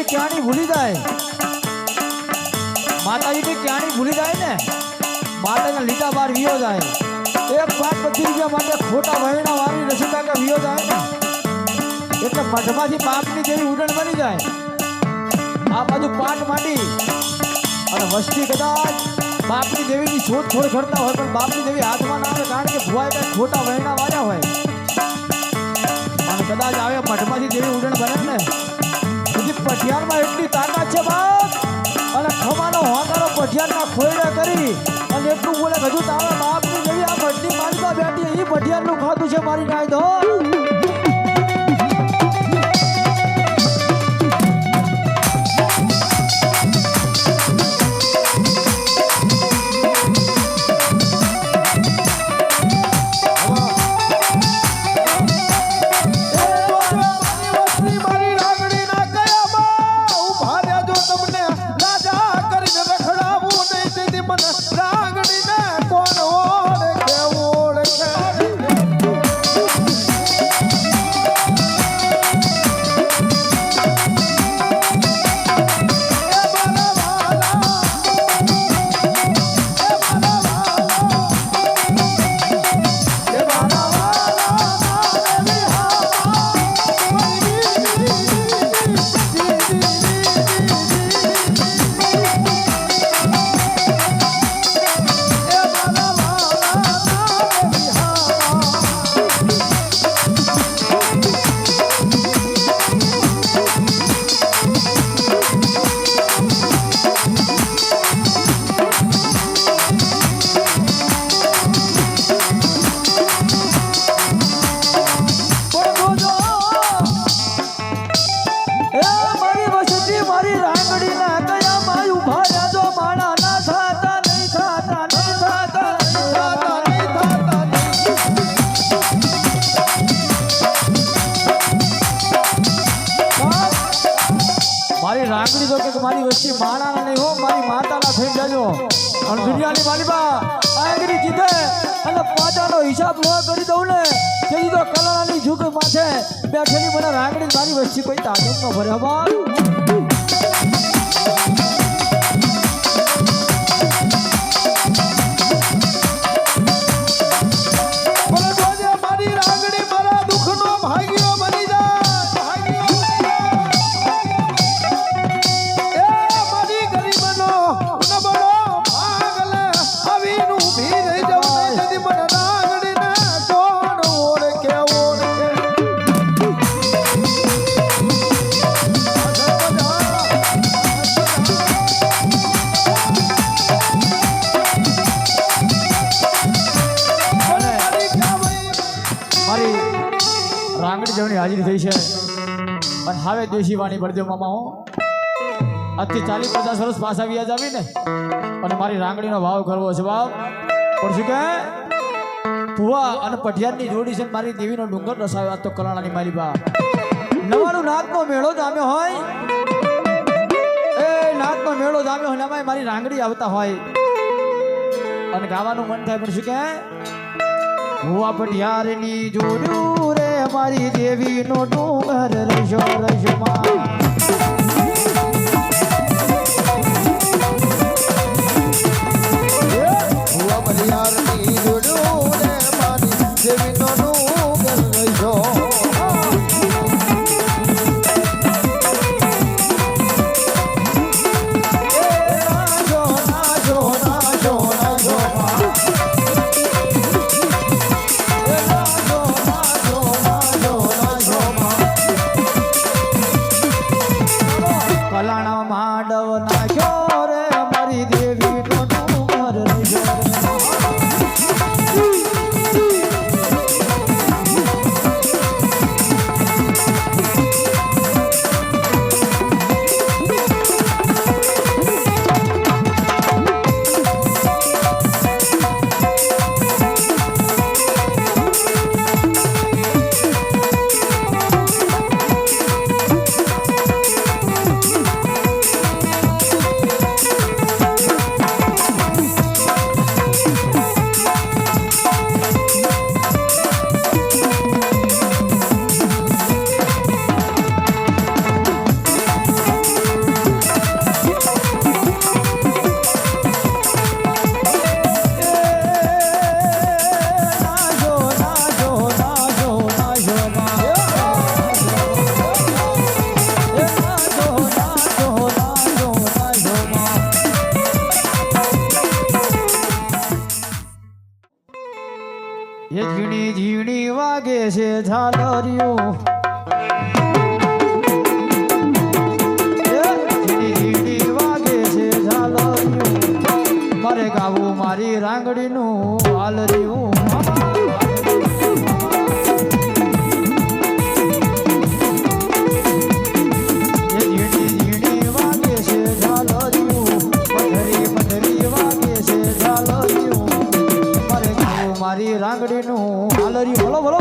માતાજીની ક્યાંની ભૂલી જાય. માતાજીની ક્યાંની ભૂલી જાય ને, માતાના લીધા બાર વિયો જાય. એક પાંચ પચીસ રૂપિયા માટે ખોટા વહેણા વાળી રસીદા કે વિયો જાય ને, એટલે મઢમાંથી પાપની જેવી ઉડણ બની જાય. આ બાજુ પાટ માંડી, અને વસ્તી કદાચ બાપની દેવીની શોધખોળ કરતા હોય, પણ બાપની દેવી હાથમાં ના આવે કારણ કે ભુવાએ કંઈક ખોટા વહેણા વાળ્યા હોય. અને કદાચ આવે મઠમાંથી દેવી ઉડણ ભરે ને હજી એટલી તાકાત છે બાપ અને ખમાનો હોકારો પઠિયારના ખોયડા કરી અને એટલું બોલે હજુ તારા બાપની જેવી આ ભટ્ટી માલિકા બેઠી એ પઠિયારનું ખાતું છે મારી નાય દો વસતી ના કયા કયામાં ઊભા રહેજો. માણા ના થાતા નહીં થાતા નહીં થાતા નહીં, થાતા. મારી રાંગડી તો કે મારી વચ્ચે માણા ના નહીં હો, મારી માતાના થઈ જજો. અને દુનિયાની માલિબા આંગળી જીતે અને પાટાનો હિસાબ ન કરી દઉં ને, તેથી તો કલાની ઝૂક માથે બેઠેલી મને રાંગડી મારી વચ્ચે કોઈ તાજબ ન ભરે હવા હવે દેશી વાણી પડજો મામા, હું. આજથી ચાલીસ પચાસ વર્ષ પાછા વ્યાજ આવી ને, અને મારી રાંગડીનો ભાવ કરવો છે બાપ. પણ શું કે ભુવા અને પઢિયારની જોડી છે મારી દેવીનો ડુંગર રસાવ્યો આજ તો કલાણાની મારી બા. નવાનો નાગનો મેળો જામ્યો હોય. એ નાગનો મેળો જામ્યો હોય ને એમાંય મારી રાંગડી આવતા હોય. અને ગાવાનું મન થાય, પણ શું કે ભુવા પટિયારની જોડ્યું રે મારી દેવીનો ડુંગર રશો હું ભુવા 好了，好了。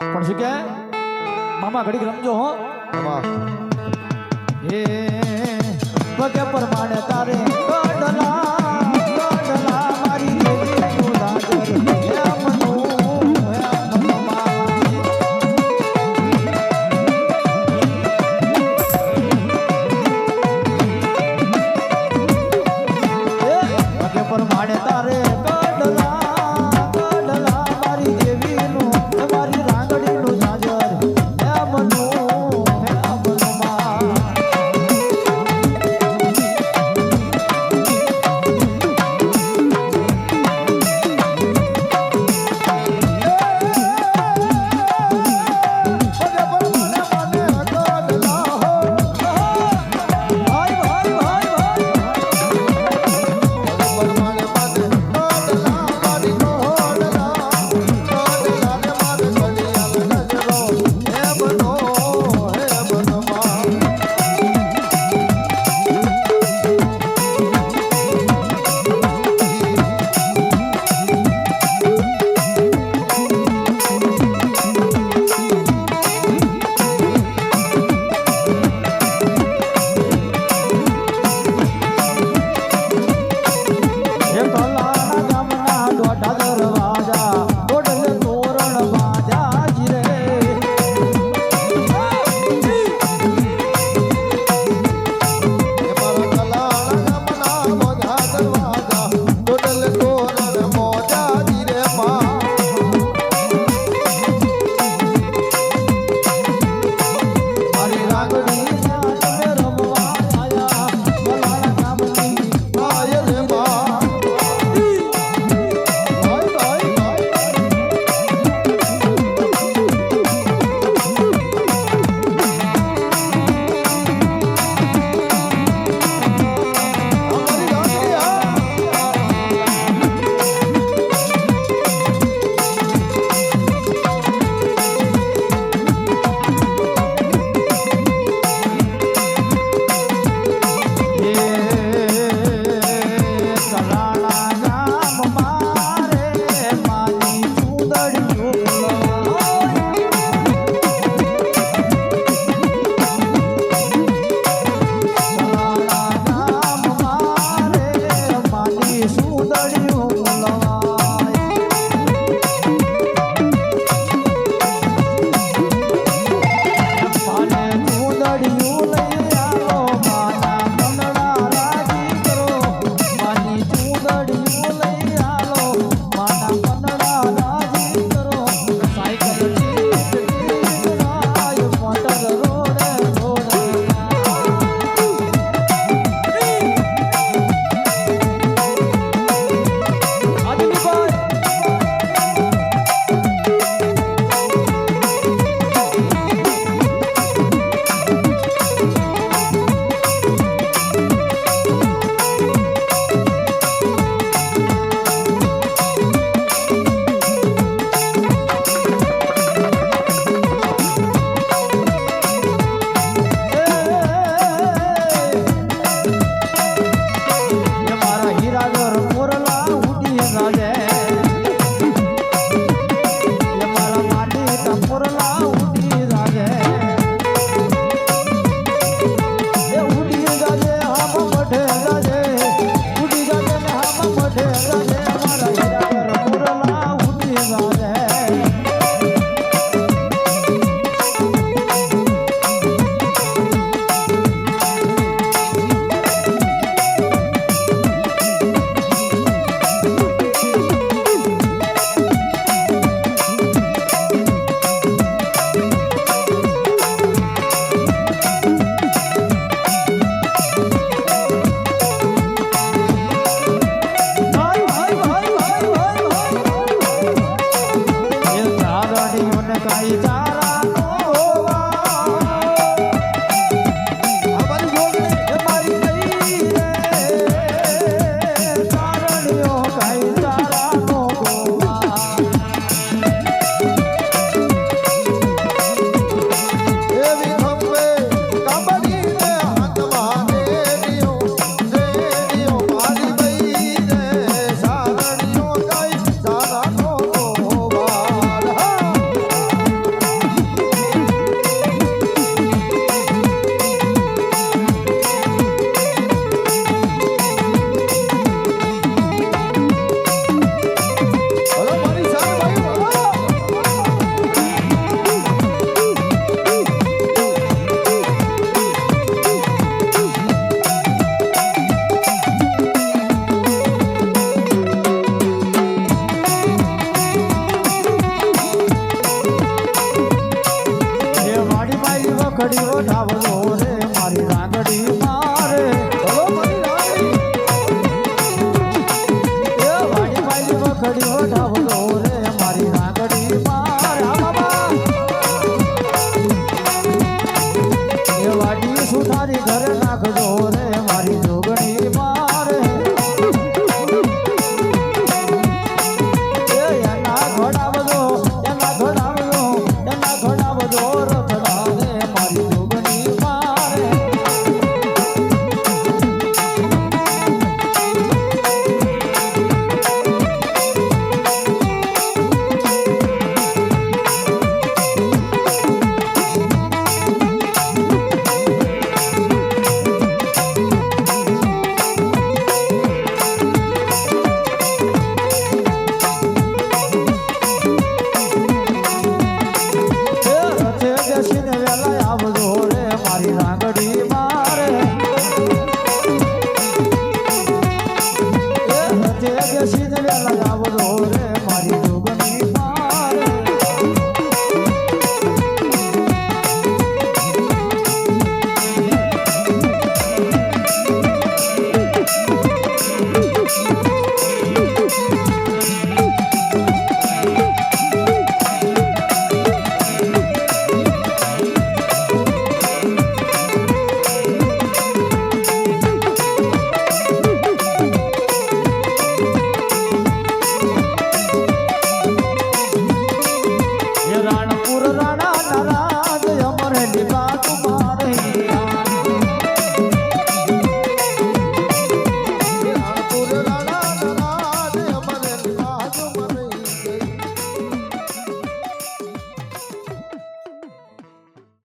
પણ શું કે મામા ઘડીક રમજો હો. હે પગે પ્રમાણે તારે ગઢલા